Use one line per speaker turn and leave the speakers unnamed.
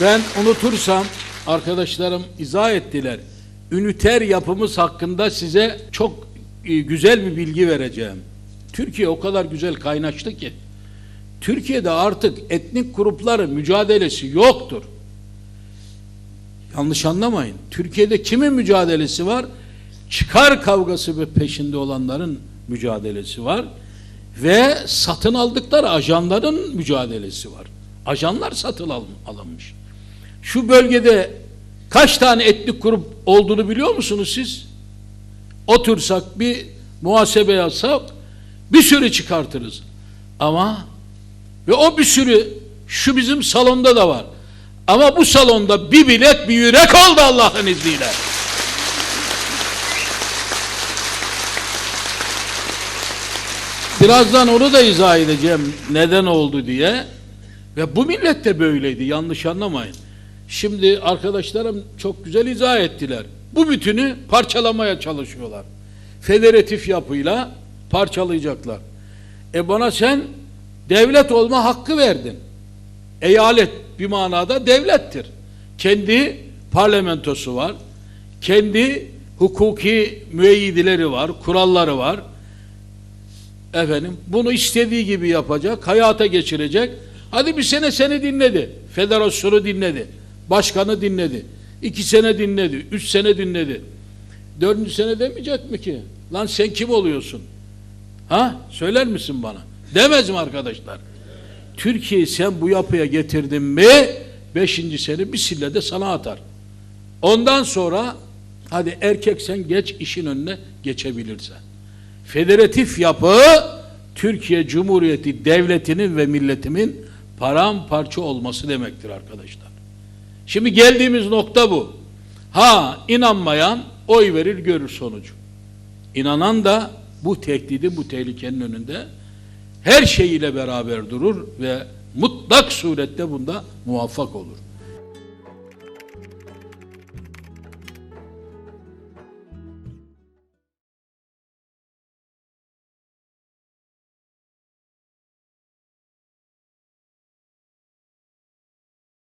Ben unutursam arkadaşlarım izah ettiler. Üniter yapımız hakkında size çok e, güzel bir bilgi vereceğim. Türkiye o kadar güzel kaynaştı ki. Türkiye'de artık etnik grupların mücadelesi yoktur. Yanlış anlamayın. Türkiye'de kimin mücadelesi var? Çıkar kavgası ve peşinde olanların mücadelesi var. Ve satın aldıkları ajanların mücadelesi var. Ajanlar satın al- alınmış. Şu bölgede kaç tane etnik grup olduğunu biliyor musunuz siz? Otursak bir muhasebe yapsak bir sürü çıkartırız. Ama ve o bir sürü şu bizim salonda da var. Ama bu salonda bir bilet bir yürek oldu Allah'ın izniyle. Birazdan onu da izah edeceğim neden oldu diye. Ve bu millet de böyleydi yanlış anlamayın. Şimdi arkadaşlarım çok güzel izah ettiler. Bu bütünü parçalamaya çalışıyorlar. Federatif yapıyla parçalayacaklar. E bana sen devlet olma hakkı verdin. Eyalet bir manada devlettir. Kendi parlamentosu var. Kendi hukuki müeyyideleri var, kuralları var. Efendim bunu istediği gibi yapacak, hayata geçirecek. Hadi bir sene seni dinledi. Federasyonu dinledi. Başkanı dinledi. iki sene dinledi. Üç sene dinledi. Dördüncü sene demeyecek mi ki? Lan sen kim oluyorsun? Ha? Söyler misin bana? Demez mi arkadaşlar? Türkiye'yi sen bu yapıya getirdin mi beşinci sene bir sille de sana atar. Ondan sonra hadi erkek sen geç işin önüne geçebilirsen. Federatif yapı Türkiye Cumhuriyeti devletinin ve milletimin paramparça olması demektir arkadaşlar. Şimdi geldiğimiz nokta bu. Ha inanmayan oy verir görür sonucu. İnanan da bu tehdidin, bu tehlikenin önünde her şeyiyle beraber durur ve mutlak surette bunda muvaffak olur.